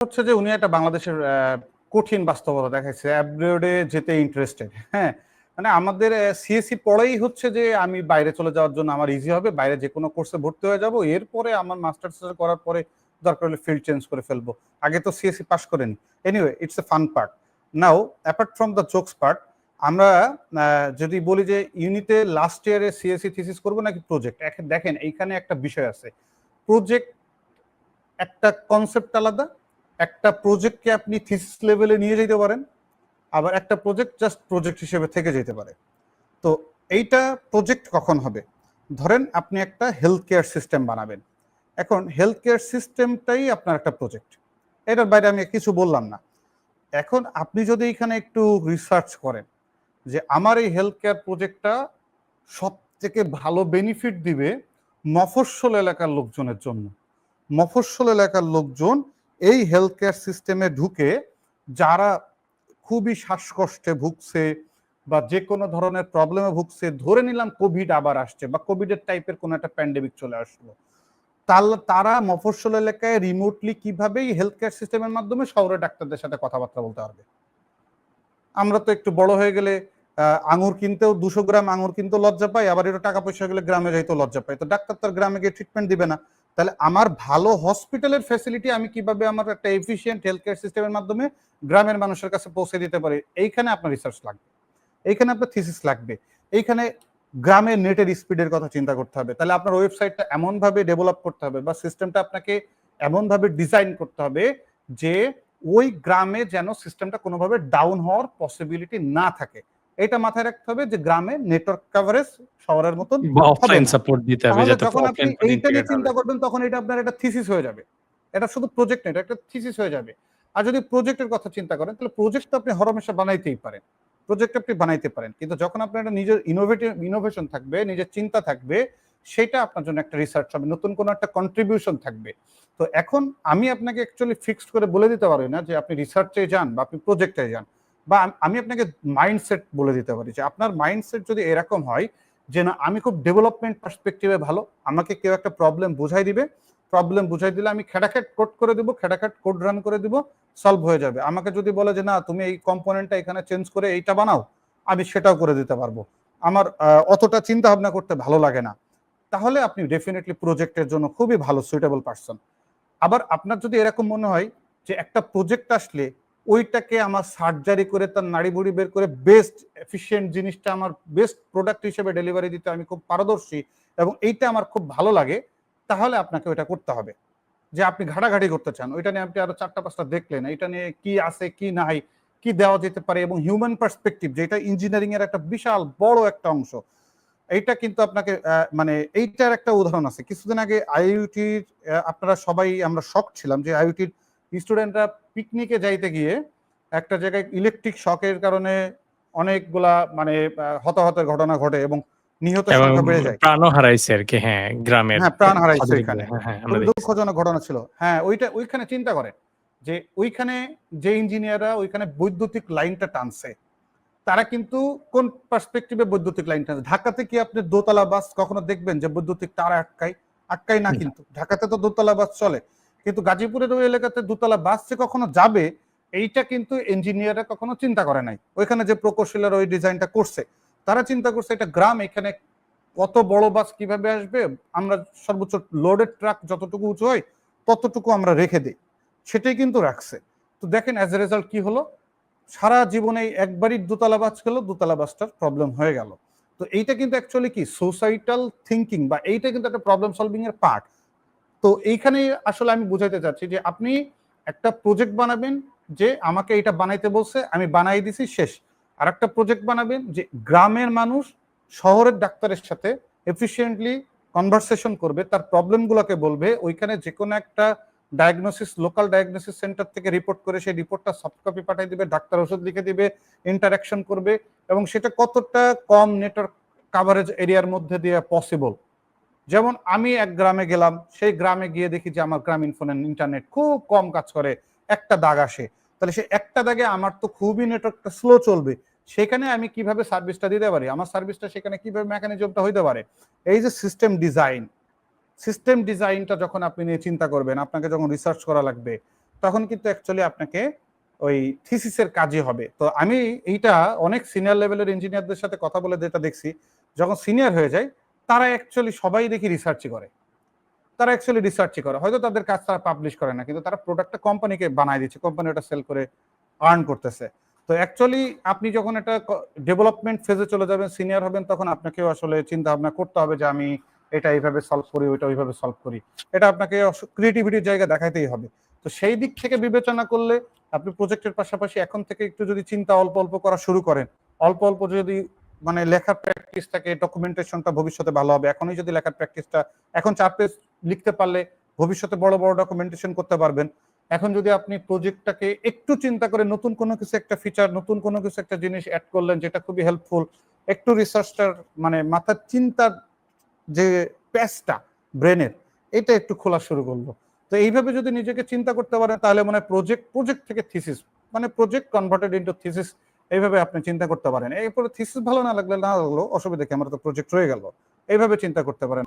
হচ্ছে যে উনি একটা বাংলাদেশের কঠিন বাস্তবতা দেখাচ্ছে অ্যাব্রোডে যেতে ইন্টারেস্টেড হ্যাঁ? মানে আমাদের সিএসসি পড়েই হচ্ছে যে আমি বাইরে চলে যাওয়ার জন্য আমার ইজি হবে, বাইরে যে কোনো কোর্সে ভর্তি হয়ে যাব, এরপরে আমার মাস্টার্স করার পরে দরকার হলে ফিল্ড চেঞ্জ করে ফেলব। আগে তো সিএসসি পাস করেনি। Anyway it's a fun part now apart from the jokes part আমরা যদি বলি যে ইউনিটে লাস্ট ইয়ারে সিএসসি থিসিস করব নাকি প্রজেক্ট দেখেন, এইখানে একটা বিষয় আছে। প্রজেক্ট একটা কনসেপ্ট আলাদা একটা প্রজেক্টকে আপনি থিসিস লেভেলে নিয়ে যেতে পারেন, আবার একটা প্রজেক্ট জাস্ট প্রজেক্ট হিসেবে থেকে যেতে পারে। তো এইটা প্রজেক্ট কখন হবে? ধরেন আপনি একটা হেলথ কেয়ার সিস্টেম বানাবেন। এখন হেলথ কেয়ার সিস্টেমটাই আপনার একটা প্রজেক্ট এটার বাইরে আমি কিছু বললাম না। এখন আপনি যদি এখানে একটু রিসার্চ করেন যে আমার এই হেলথ কেয়ার প্রজেক্টটা সব থেকে ভালো বেনিফিট দিবে মফস্বল এলাকার লোকজনের জন্য। মফস্বল এলাকার লোকজন এই হেলথ কেয়ার সিস্টেমে ঢুকে যারা খুবই শ্বাসকষ্টে ভুগছে বা যে কোনো ধরনের প্রবলেমে ভুগছে, ধরে নিলাম কোভিড আবার আসছে বা কোভিডের টাইপের কোনো একটা প্যান্ডেমিক চলে আসলো তারা মফস্বল এলাকায় রিমোটলি কীভাবে হেলথ কেয়ার সিস্টেমের মাধ্যমে শহরের ডাক্তারদের সাথে কথাবার্তা বলতে পারবে? আমরা তো একটু বড় হয়ে গেলে আঙুর কিনতেও দুশো গ্রাম আঙুর কিনতেও লজ্জা পাই, আবার এটা টাকা পয়সা গেলে গ্রামে যাইতেও লজ্জা পাই। তো ডাক্তার তার গ্রামে গিয়ে ট্রিটমেন্ট দিবে না। তাহলে আমার ভালো হসপিটালের ফ্যাসিলিটি আমি কীভাবে আমার একটা এফিসিয়েন্ট হেলথ কেয়ার সিস্টেমের মাধ্যমে গ্রামের মানুষের কাছে পৌঁছে দিতে পারি? এইখানে আপনার রিসার্চ লাগবে। এইখানে আপনার থিসিস লাগবে। এইখানে গ্রামের নেটের স্পিডের কথা চিন্তা করতে হবে। তাহলে আপনার ওয়েবসাইটটা এমনভাবে ডেভেলপ করতে হবে বা সিস্টেমটা আপনাকে এমনভাবে ডিজাইন করতে হবে যে ওই গ্রামে যেন সিস্টেমটা কোনোভাবে ডাউন হওয়ার পসিবিলিটি না থাকে। এটা মাথায় রাখতে হবে যে গ্রামে নেটওয়ার্ক কভারেজ শহরের মতন অফলাইন সাপোর্ট দিতে হবে যাতে যখন আপনি এইটা নিয়ে চিন্তা করবেন তখন এটা আপনার একটা থিসিস হয়ে যাবে। এটা শুধু প্রজেক্ট না এটা একটা থিসিস হয়ে যাবে। আর যদি প্রজেক্টের কথা চিন্তা করেন তাহলে প্রজেক্ট তো আপনি হরমেশা বানাইতেই পারেন। প্রজেক্ট আপনি বানাইতে পারেন। কিন্তু যখন আপনার একটা নিজের ইনোভেটিভ ইনোভেশন থাকবে নিজের চিন্তা থাকবে সেটা আপনার জন্য একটা রিসার্চ হবে নতুন কোনো একটা কন্ট্রিবিউশন থাকবে। তো এখন আমি আপনাকে অ্যাকচুয়ালি ফিক্সড করে বলে দিতে পারি না যে আপনি রিসার্চে যান বা আপনি প্রজেক্টে যান। বা আমি আপনাকে মাইন্ডসেট বলে দিতে পারি যে আপনার মাইন্ডসেট যদি এরকম হয় যে না, আমি খুব ডেভেলপমেন্ট পার্সপেক্টিভে ভালো, আমাকে কেউ একটা প্রবলেম বুঝাই দিবে প্রবলেম বুঝাই দিলে আমি খেটাখাট কোড করে দিব, খেটাখাট কোড রান করে দিব সলভ হয়ে যাবে। আমাকে যদি বলে যে না, তুমি এই কম্পোনেন্টটা এখানে চেঞ্জ করে এইটা বানাও, আমি সেটাও করে দিতে পারব। আমার অতটা চিন্তা ভাবনা করতে ভালো লাগে না। তাহলে আপনি ডেফিনেটলি প্রজেক্টের জন্য খুবই ভালো সুইটেবল পার্সন আবার আপনার যদি এরকম মনে হয় যে একটা প্রজেক্ট আসলে ওইটাকে আমার সার্জারি করে তার নাড়ি বুড়ি বের করে বেস্ট এফিসিয়েন্ট জিনিসটা আমার বেস্ট প্রোডাক্ট হিসেবে ডেলিভারি দিতে আমি খুব পারদর্শী এবং এইটা আমার খুব ভালো লাগে, তাহলে আপনাকে ওইটা করতে হবে। যে আপনি ঘাটাঘাটি করতে চান, ওইটা নিয়ে আপনি আরও চারটা পাঁচটা দেখলেন এটা নিয়ে কি আছে, কি নাই, কি দেওয়া যেতে পারে এবং হিউম্যান পার্সপেক্টিভ যেটা ইঞ্জিনিয়ারিং এর একটা বিশাল বড় একটা অংশ। এইটা কিন্তু আপনাকে মানে এইটার একটা উদাহরণ আছে। কিছুদিন আগে আইইউটির আপনারা সবাই, আমরা শখ ছিলাম যে আইইউটির স্টুডেন্টরা পিকনিকে যাইতে গিয়ে একটা জায়গায় ইলেকট্রিক শকের কারণে অনেকগুলা মানে হতাহতের ঘটনা ঘটে এবং নিহত সংখ্যা বেড়ে যায় প্রাণও হারাইছে আর কি হ্যাঁ গ্রামের হ্যাঁ, প্রাণ হারাইছে এখানে। হ্যাঁ হ্যাঁ। দুঃখজনক ঘটনা ছিল হ্যাঁ ওইটা ওইখানে চিন্তা করেন যে ওইখানে যে ইঞ্জিনিয়াররা ওইখানে বৈদ্যুতিক লাইনটা টানছে তারা কিন্তু কোন পার্সপেক্টিভে বৈদ্যুতিক লাইন টানছে ঢাকাতে কি আপনি দোতলা বাস কখনো দেখবেন যে বৈদ্যুতিক তার আটকায় আটকায় না। কিন্তু ঢাকাতে তো দোতলা বাস চলে কিন্তু গাজীপুরের ওই এলাকাতে দুতলা বাস যে কখনো যাবে, এইটা কিন্তু ইঞ্জিনিয়াররা কখনো চিন্তা করে নাই। ওইখানে যে প্রকৌশলীরা ওই ডিজাইনটা করছে, তারা চিন্তা করছে এটা গ্রাম, এখানে কত বড় বাস কীভাবে আসবে, আমরা সর্বোচ্চ লোডেড ট্রাক যতটুকু উঁচু হয়, ততটুকু আমরা রেখে দিই। সেটাই কিন্তু রাখছে। তো দেখেন অ্যাজ এ রেজাল্ট কি হলো? সারা জীবনে একবারই দোতলা বাস গেল, দোতলা বাসটার প্রবলেম হয়ে গেল। তো এইটা কিন্তু অ্যাকচুয়ালি কি সোসাইটাল থিঙ্কিং বা এইটা কিন্তু একটা প্রবলেম সলভিং এর পার্ট তো এইখানে আসলে আমি বুঝাইতে চাচ্ছি যে আপনি একটা প্রজেক্ট বানাবেন যে আমাকে এটা বানাইতে বলছে, আমি বানাই দিছি, শেষ। আর একটা প্রজেক্ট বানাবেন যে গ্রামের মানুষ শহরের ডাক্তারের সাথে এফিসিয়েন্টলি কনভারসেশন করবে, তার প্রবলেমগুলোকে বলবে, ওইখানে যে কোনো একটা ডায়াগনোসিস লোকাল ডায়াগনোসিস সেন্টার থেকে রিপোর্ট করে সেই রিপোর্টটা সফট কপি পাঠিয়ে দিবে, ডাক্তার ওষুধ লিখে দিবে ইন্টারাকশন করবে এবং সেটা কতটা কম নেটওয়ার্ক কাভারেজ এরিয়ার মধ্যে দিয়ে পসিবল যেমন আমি এক গ্রামে গেলাম, সেই গ্রামে গিয়ে দেখি যে আমার গ্রামীণ ফোনের ইন্টারনেট খুব কম কাজ করে, একটা দাগ আসে। তাহলে সে একটা দাগে আমার তো খুবই নেটওয়ার্কটা স্লো চলবে, সেখানে আমি কীভাবে সার্ভিসটা দিতে পারি? আমার সার্ভিসটা সেখানে কীভাবে মেকানিজমটা হইতে পারে? এই যে সিস্টেম ডিজাইন সিস্টেম ডিজাইনটা যখন আপনি নিয়ে চিন্তা করবেন, আপনাকে যখন রিসার্চ করা লাগবে, তখন কিন্তু অ্যাকচুয়ালি আপনাকে ওই থিসিসের কাজই হবে। তো আমি এইটা অনেক সিনিয়র লেভেলের ইঞ্জিনিয়ারদের সাথে কথা বলে যেটা দেখছি, যখন সিনিয়র হয়ে যায় তারা অ্যাকচুয়ালি সবাই দেখি রিসার্চই করে। তারা অ্যাকচুয়ালি রিসার্চই করে। হয়তো তাদের কাজ তারা পাবলিশ করে না, কিন্তু তারা প্রোডাক্টটা কোম্পানিকে বানায় দিচ্ছে কোম্পানি ওটা সেল করে আর্ন করতেছে। তো অ্যাকচুয়ালি আপনি যখন এটা ডেভেলপমেন্ট ফেজে চলে যাবেন সিনিয়র হবেন, তখন আপনাকেও আসলে চিন্তা ভাবনা করতে হবে যে আমি এটা এইভাবে সলভ করি, ওইটা ওইভাবে সলভ করি। এটা আপনাকে ক্রিয়েটিভিটির জায়গা দেখাতেই হবে। তো সেই দিক থেকে বিবেচনা করলে আপনি প্রজেক্টের পাশাপাশি এখন থেকে একটু যদি চিন্তা অল্প অল্প করা শুরু করেন, অল্প অল্প যদি মানে লেখার প্র্যাকটিস থাকে ডকুমেন্টেশনটা ভবিষ্যতে ভালো হবে। এখনই যদি লেখার প্র্যাকটিসটা এখন চার পেজ লিখতে পারলে ভবিষ্যতে বড় বড় ডকুমেন্টেশন করতে পারবেন। এখন যদি আপনি প্রজেক্টটাকে একটু চিন্তা করে নতুন কোনো কিছু একটা ফিচার নতুন কোনো কিছু একটা জিনিস অ্যাড করলেন, যেটা খুবই হেল্পফুল একটু রিসার্চটার মানে মাথার চিন্তার যে প্যাসটা ব্রেনের এটা একটু খোলা শুরু করল। তো এইভাবে যদি নিজেকে চিন্তা করতে পারেন, তাহলে মানে প্রজেক্ট প্রজেক্ট থেকে থিসিস মানে প্রজেক্ট কনভার্টেড ইন্টু থিসিস এইভাবে আপনি চিন্তা করতে পারেন। এরপরে থিসিস ভালো না লাগলে না লাগল অসুবিধা কি? আমার তো প্রজেক্ট রয়ে গেল। এইভাবে চিন্তা করতে পারেন।